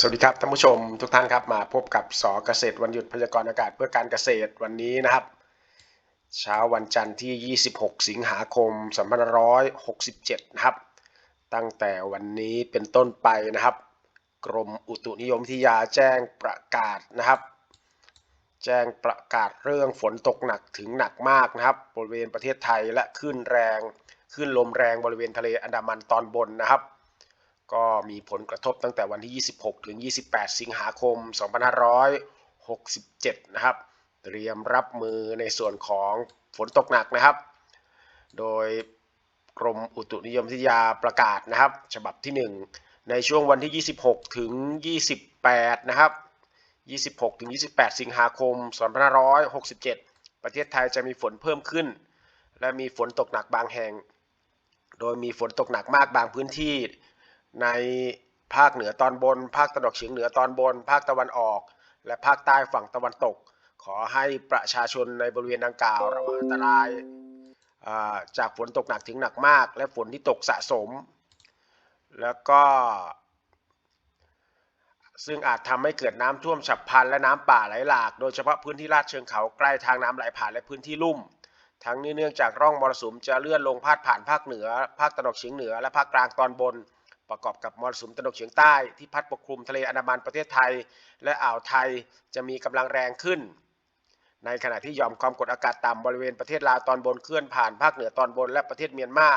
สวัสดีครับท่านผู้ชมทุกท่านครับมาพบกับสอเกษตรวันหยุดพยากรณ์อากาศเพื่อการเกษตรวันนี้นะครับ เช้าวันจันทร์ที่ 26 สิงหาคม 2567 นะครับ ตั้งแต่วันนี้เป็นต้นไปนะครับ กรมอุตุนิยมวิทยาแจ้งประกาศนะครับ แจ้งประกาศเรื่องฝนตกหนักถึงหนักมากนะครับ บริเวณประเทศไทยและคลื่นแรงคลื่นลมแรงบริเวณทะเลอันดามันตอนบนนะครับ ก็มีผลกระทบตั้งแต่วันที่ 26 ถึง 28 สิงหาคม 2567 นะครับ เตรียมรับมือในส่วนของฝนตกหนักนะครับ โดยกรมอุตุนิยมวิทยาประกาศนะครับ ฉบับที่ 1 ในช่วงวันที่ 26 ถึง 28 นะครับ 26 ถึง 28 สิงหาคม 2567 ประเทศไทยจะมีฝนเพิ่มขึ้น และมีฝนตกหนักบางแห่ง โดยมีฝนตกหนักมากบางพื้นที่ ในภาคเหนือตอนบน ภาคตะวันออกเฉียงเหนือตอนบน ภาคตะวันออก และภาคใต้ฝั่งตะวันตก ขอให้ประชาชนในบริเวณดังกล่าวระวังอันตรายจากฝนตกหนักถึงหนักมาก และฝนที่ตกสะสม แล้วก็ ซึ่งอาจทำให้เกิดน้ำท่วมฉับพลันและน้ำป่าไหลหลาก โดยเฉพาะพื้นที่ลาดเชิงเขาใกล้ทางน้ำไหลผ่านและพื้นที่ลุ่ม ทั้งนี้เนื่องจากร่องมรสุมจะเลื่อนลงพาดผ่านภาคเหนือ ภาคตะวันออกเฉียงเหนือ และภาคกลางตอนบน ประกอบกับมรสุมตะวันออกเฉียงใต้ที่พัดปกคลุมทะเลอันดามันประเทศไทย และอ่าวไทยจะมีกำลังแรงขึ้น ในขณะที่ยอมความกดอากาศต่ำบริเวณประเทศลาวตอนบนเคลื่อนผ่านภาคเหนือตอนบนและประเทศเมียนมา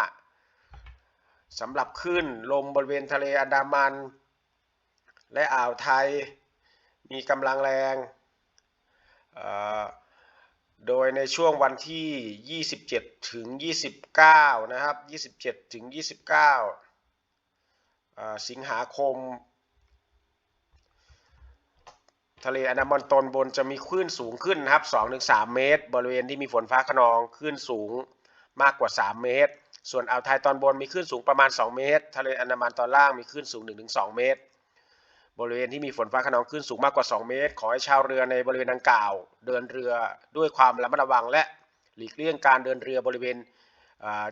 สำหรับคลื่นลมบริเวณทะเลอันดามัน และอ่าวไทยมีกำลังแรง โดยในช่วงวันที่ 27 ถึง 29 นะครับ 27 ถึง 29อ่า สิงหาคม ทะเลอันดามันตอนบนจะมีคลื่นสูงขึ้นนะครับ 2-3 เมตร บริเวณที่มีฝนฟ้าขนองคลื่นสูงมากกว่า 3 เมตร ส่วนอ่าวไทยตอนบนมีคลื่นสูงประมาณ 2 เมตร ทะเลอันดามันตอนล่างมีคลื่นสูง 1-2 เมตร บริเวณที่มีฝนฟ้าขนองคลื่นสูงมากกว่า 2 เมตร ขอให้ชาวเรือในบริเวณดังกล่าว เดินเรือด้วยความระมัดระวังและหลีกเลี่ยงการเดินเรือบริเวณ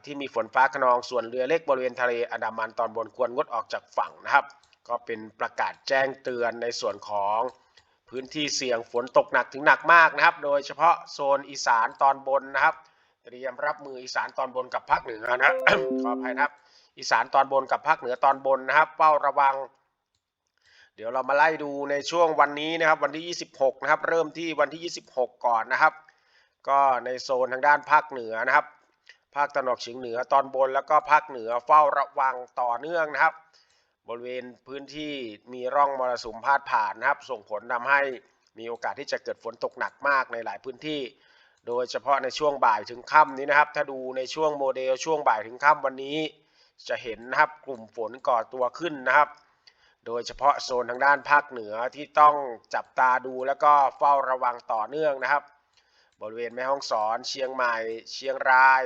ที่มีฝนฟ้าขนองส่วนเรือเล็กบริเวณทะเลอันดามันตอนบนควรงดออกจากฝั่งนะครับ ก็เป็นประกาศแจ้งเตือนในส่วนของพื้นที่เสี่ยงฝนตกหนักถึงหนักมากนะครับ โดยเฉพาะโซนอีสานตอนบนนะครับ เตรียมรับมืออีสานตอนบนกับภาคเหนือนะขออภัยนะครับ อีสานตอนบนกับภาคเหนือตอนบนนะครับเฝ้าระวัง เดี๋ยวเรามาไล่ดูในช่วงวันนี้นะครับ วันที่ 26 นะครับ เริ่มที่วันที่ 26 ก่อนนะครับ ก็ในโซนทางด้านภาคเหนือนะครับาคตะวันออกเฉียงเหนือตอนบนแล้วก็ภาคเหนือเฝ้าระวังต่อเนื่องนะครับ บริเวณพื้นที่มีร่องมรสุมพาดผ่านนะครับ ส่งผลทำให้มีโอกาสที่จะเกิดฝนตกหนักมากในหลายพื้นที่ โดยเฉพาะในช่วงบ่ายถึงค่ำนี้นะครับ ถ้าดูในช่วงโมเดลช่วงบ่ายถึงค่ำวันนี้ จะเห็นนะครับกลุ่มฝนก่อตัวขึ้นนะครับ โดยเฉพาะโซนทางด้านภาคเหนือที่ต้องจับตาดูแล้วก็เฝ้าระวังต่อเนื่องนะครับ บริเวณแม่ฮ่องสอน เชียงใหม่ เชียงราย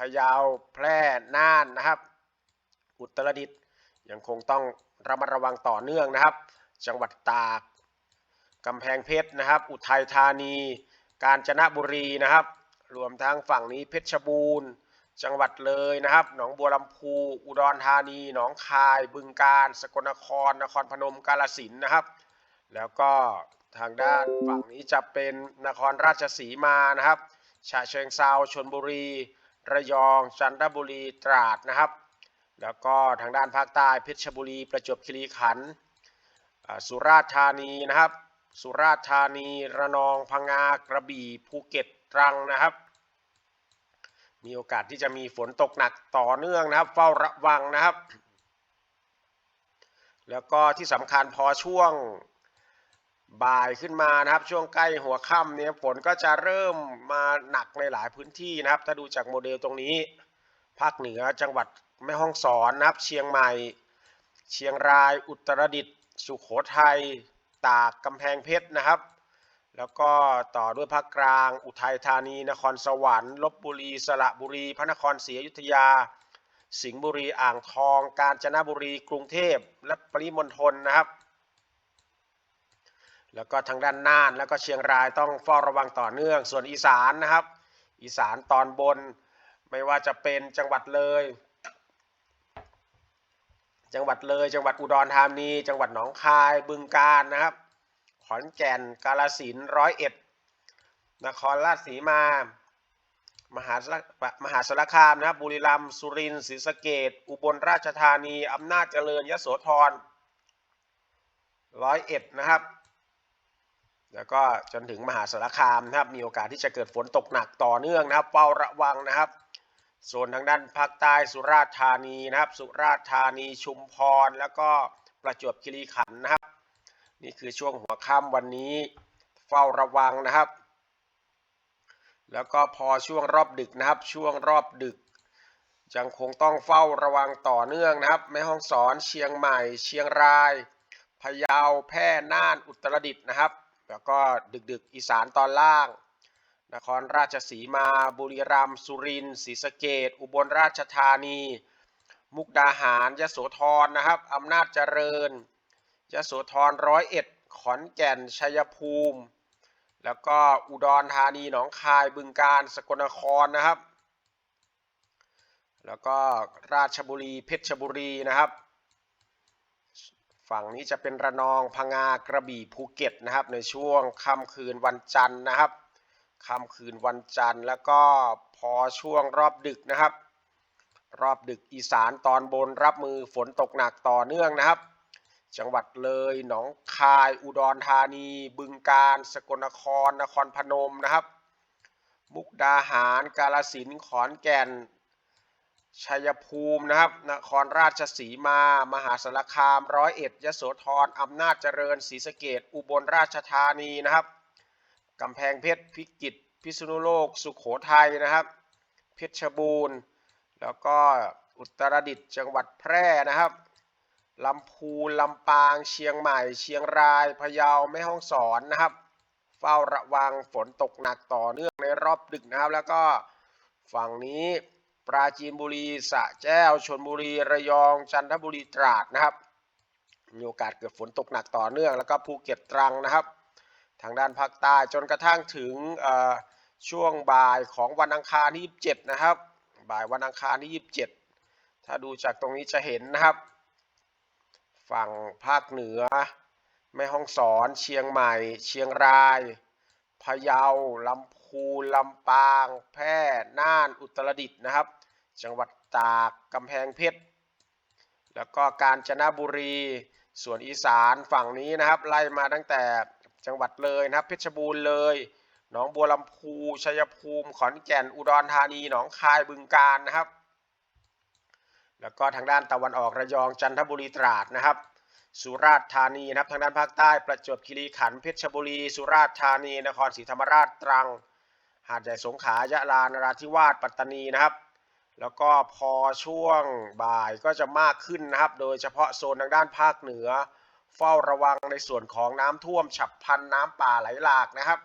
พะเยาแพร่น่านนะครับ อุตรดิตถ์ยังคงต้องระมัดระวังต่อเนื่องนะครับ จังหวัดตากกำแพงเพชรนะครับ อุทัยธานี กาญจนบุรีนะครับ รวมทั้งฝั่งนี้เพชรบูรณ์ จังหวัดเลยนะครับ หนองบัวลำพู อุดรธานี หนองคาย บึงกาฬ สกลนคร นครพนม กาฬสินธุ์นะครับ แล้วก็ทางด้านฝั่งนี้จะเป็นนครราชสีมานะครับฉะเชิงเซาชลบุรี ระยองจันทบุรีตราดนะครับ แล้วก็ทางด้านภาคใต้เพชรบุรี ประจวบคีรีขันธ์สุราษฎร์ธานีนะครับ สุราษฎร์ธานีระนองพังงากระบี่ภูเก็ตตรังนะครับ มีโอกาสที่จะมีฝนตกหนักต่อเนื่องนะครับ เฝ้าระวังนะครับ แล้วก็ที่สำคัญพอช่วง บ่ายขึ้นมานะครับ ช่วงใกล้หัวค่ำเนี่ยฝนก็จะเริ่มมาหนักในหลายพื้นที่นะครับ ถ้าดูจากโมเดลตรงนี้ ภาคเหนือจังหวัดแม่ฮ่องสอนนะครับ เชียงใหม่ เชียงราย อุตรดิตถ์สุโขทัย ตากกำแพงเพชรนะครับ แล้วก็ต่อด้วยภาคกลาง อุทัยธานี นครสวรรค์ลบบุรี สระบุรี พระนครศรีอยุธยา สิงห์บุรี อ่างทอง กาญจนบุรี กรุงเทพ และปริมณฑลนะครับ แล้วก็ทางด้านน่าน แล้วก็เชียงรายต้องเฝ้าระวังต่อเนื่อง ส่วนอีสานนะครับ อีสานตอนบนไม่ว่าจะเป็นจังหวัดเลย จังหวัดเลย จังหวัดอุดรธานี จังหวัดหนองคาย บึงกาฬนะครับ ขอนแก่น กาฬสินธุ์ร้อยเอ็ด นครราชสีมา มหาสารมหาสารคามนะครับ บุรีรัมย์ สุรินทร์ ศรีสะเกดอุบลราชธานี อำนาจเจริญ ยโสธรร้อยเอ็ดนะครับ แล้วก็จนถึงมหาสารคามนะครับ มีโอกาสที่จะเกิดฝนตกหนักต่อเนื่องนะครับเฝ้าระวังนะครับ ส่วนทางด้านภาคใต้สุราษฎร์ธานีนะครับ สุราษฎร์ธานีชุมพร แล้วก็ประจวบคีรีขันธ์นะครับ นี่คือช่วงหัวค่ำวันนี้เฝ้าระวังนะครับ แล้วก็พอช่วงรอบดึกนะครับ ช่วงรอบดึกยังคงต้องเฝ้าระวังต่อเนื่องนะครับ แม่ฮ่องสอนเชียงใหม่ เชียงรายพะเยาแพร่น่านอุตรดิตถ์นะครับ แล้วก็ดึกๆอีสานตอนล่าง นครราชสีมา บุรีรัมย์สุรินทร์ศรีสะเกดอุบลราชธานี มุกดาหารยโสธรนะครับอำนาจเจริญยโสธรร้อยเอ็ดขอนแก่นชัยภูมิ แล้วก็อุดรธานีหนองคายบึงกาฬสกลนครนะครับ แล้วก็ราชบุรีเพชรบุรีนะครับ ฝั่งนี้จะเป็นระนองพังงากระบี่ภูเก็ตนะครับ ในช่วงค่ำคืนวันจันทร์นะครับค่ำคืนวันจันทร์แล้วก็พอช่วงรอบดึกนะครับ รอบดึกอีสานตอนบนรับมือฝนตกหนักต่อเนื่องนะครับ จังหวัดเลยหนองคายอุดรธานี บึงกาฬสกลนครนครพนมนะครับ มุกดาหารกาฬสินขอนแก่น ชัยภูมินะครับ นครราชสีมา มหาสารคาม ร้อยเอ็ด ยโสธร อำนาจเจริญ ศรีสะเกดอุบลราชธานีนะครับ กำแพงเพชร พิจิตร พิษณุโลก สุขโขทัยนะครับ เพชรบูรณ์ แล้วก็อุตรดิตถ์ จังหวัดแพร่นะครับลำพูน ลำปาง เชียงใหม่ เชียงราย พะเยา แม่ฮ่องสอนนะครับ เฝ้าระวังฝนตกหนักต่อเนื่องในรอบดึกนะครับ แล้วก็ฝั่งนี้ ปราจีนบุรีสระแก้วชลบุรีระยองจันทบุรีตราดนะครับ มีโอกาสเกิดฝนตกหนักต่อเนื่อง แล้วก็ภูเก็ตตรังนะครับ ทางด้านภาคใต้จนกระทั่งถึงช่วงบ่ายของวันอังคารที่27 นะครับ บ่ายวันอังคารที่27 ถ้าดูจากตรงนี้จะเห็นนะครับ ฝั่งภาคเหนือ แม่ฮ่องสอน เชียงใหม่ เชียงรายพะเยาลำพูนลำปาง แพร่ น่าน อุตรดิตถ์นะครับ จังหวัดตากกำแพงเพชรแล้วก็กาญจนบุรี ส่วนอีสานฝั่งนี้นะครับไล่มาตั้งแต่จังหวัดเลยนะครับ เพชรบูรณ์เลยหนองบัวลำพูชัยภูมิ ขอนแก่นอุดรธานีหนองคายบึงกาฬนะครับ แล้วก็ทางด้านตะวันออกระยองจันทบุรีตราดนะครับ สุราษฎร์ธานีนะครับทางด้านภาคใต้ประจวบคีรีขันธ์เพชรบุรี สุราษฎร์ธานี นครศรีธรรมราชตรัง หาดใหญ่สงขลายะลานราธิวาสปัตตานีนะครับ แล้วก็พอช่วงบ่ายก็จะมากขึ้นนะครับ โดยเฉพาะโซนทางด้านภาคเหนือ เฝ้าระวังในส่วนของน้ำท่วมฉับพลันน้ำป่าไหลหลากนะครับ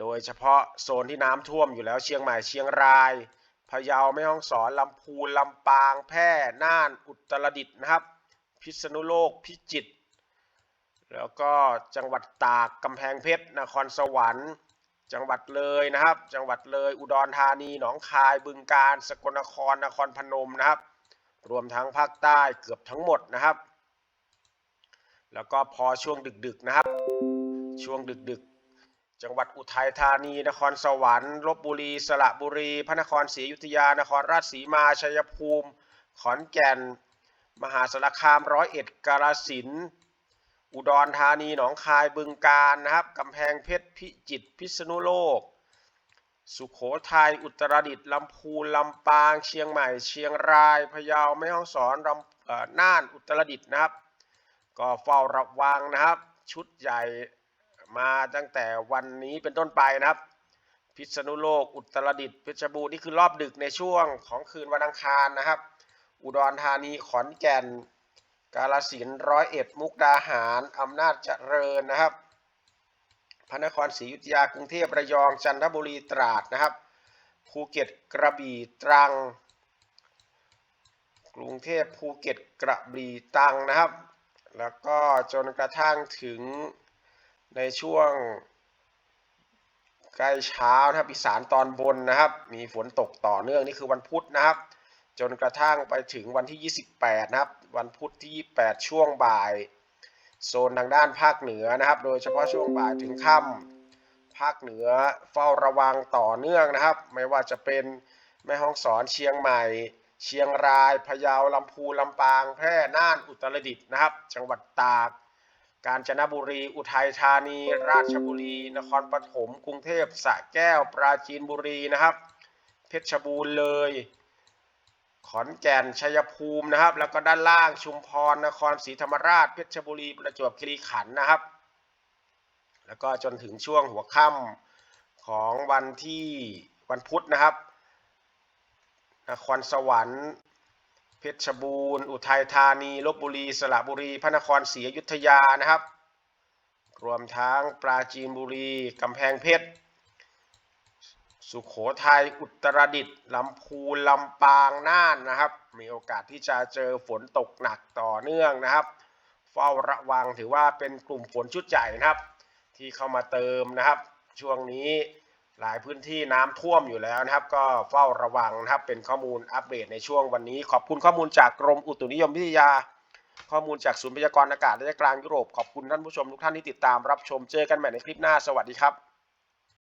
โดยเฉพาะโซนที่น้ำท่วมอยู่แล้วเชียงใหม่เชียงรายพะเยาแม่ฮ่องสอนลำพูนลำปางแพร่น่านอุตรดิตถ์นะครับ พิษณุโลกพิจิตรแล้วก็จังหวัดตากกำแพงเพชรนครสวรรค์ จังหวัดเลยนะครับ จังหวัดเลย อุดรธานี หนองคาย บึงกาฬ สกลนคร นครพนมนะครับ รวมทั้งภาคใต้เกือบทั้งหมดนะครับ แล้วก็พอช่วงดึกๆนะครับ ช่วงดึกๆ จังหวัดอุทัยธานี นครสวรรค์ ลบบุรี สระบุรี พระนครศรีอยุธยา นครราชสีมา ชัยภูมิ ขอนแก่น มหาสารคาม ร้อยเอ็ด กาฬสินธุ์ อุดรธานีหนองคายบึงกาฬนะครับกำแพงเพชรพิจิตรพิษณุโลก สุขโขทัยอุตรดิตถ์ลำพูนลำปาง เชียงใหม่ เชียงรายพะเยาแม่ฮ่องสอนลำน่านอุตรดิตถ์นะครับ ก็เฝ้าระวังนะครับ ชุดใหญ่มาตั้งแต่วันนี้เป็นต้นไปนะครับ พิษณุโลก อุตรดิตถ์เพชรบูรณ์นี่คือรอบดึกในช่วงของคืนวันอังคารนะครับ อุดรธานีขอนแก่น กาฬสินร้อยเอ็ดมุกดาหารอำนาจเจริญนะครับ พระนครศรีอยุธยากรุงเทพระยองจันทบุรีตราดนะครับ ภูเก็ตกระบี่ตรัง กรุงเทพภูเก็ตกระบี่ตรังนะครับ แล้วก็จนกระทั่งถึงในช่วงใกล้เช้านะครับอีสานตอนบนนะครับ มีฝนตกต่อเนื่องนี่คือวันพุธนะครับ จนกระทั่งไปถึงวันที่ 28 นะครับ วันพุธที่ 28 ช่วงบ่าย โซนทางด้านภาคเหนือนะครับ โดยเฉพาะช่วงบ่ายถึงค่ำภาคเหนือเฝ้าระวังต่อเนื่องนะครับ ไม่ว่าจะเป็นแม่ฮ่องสอนเชียงใหม่ เชียงรายพะเยาลำพูนลำปางแพร่น่านอุตรดิตถ์นะครับ จังหวัดตาก กาญจนบุรี อุทัยธานี ราชบุรี นครปฐมกรุงเทพสระแก้วปราจีนบุรีนะครับ เพชรบูรณ์เลย ขอนแก่นชัยภูมินะครับ แล้วก็ด้านล่างชุมพรนครศรีธรรมราชเพชรบุรีประจวบคีรีขันธ์นะครับ แล้วก็จนถึงช่วงหัวค่ำของวันที่วันพุธนะครับ นครสวรรค์เพชรบูรณ์ อุทัยธานีลบบุรี สระบุรี พระนครศรีอยุธยานะครับ รวมทั้งปราจีนบุรีกำแพงเพชร สุขโขทัยอุตรดิตถ์ลำพูนลำปางน่านนะครับ มีโอกาสที่จะเจอฝนตกหนักต่อเนื่องนะครับ เฝ้าระวังถือว่าเป็นกลุ่มฝนชุดใหญ่นะครับ ที่เข้ามาเติมนะครับ ช่วงนี้หลายพื้นที่น้ำท่วมอยู่แล้วนะครับ ก็เฝ้าระวังนะครับเป็นข้อมูลอัปเดตในช่วงวันนี้ ขอบคุณข้อมูลจากกรมอุตุนิยมวิทยา ข้อมูลจากศูนย์พยากรณ์อากาศระยะกลางยุโรปขอบคุณท่านผู้ชมทุกท่านที่ติดตามรับชมเจอกันใหม่ในคลิปหน้าสวัสดีครับ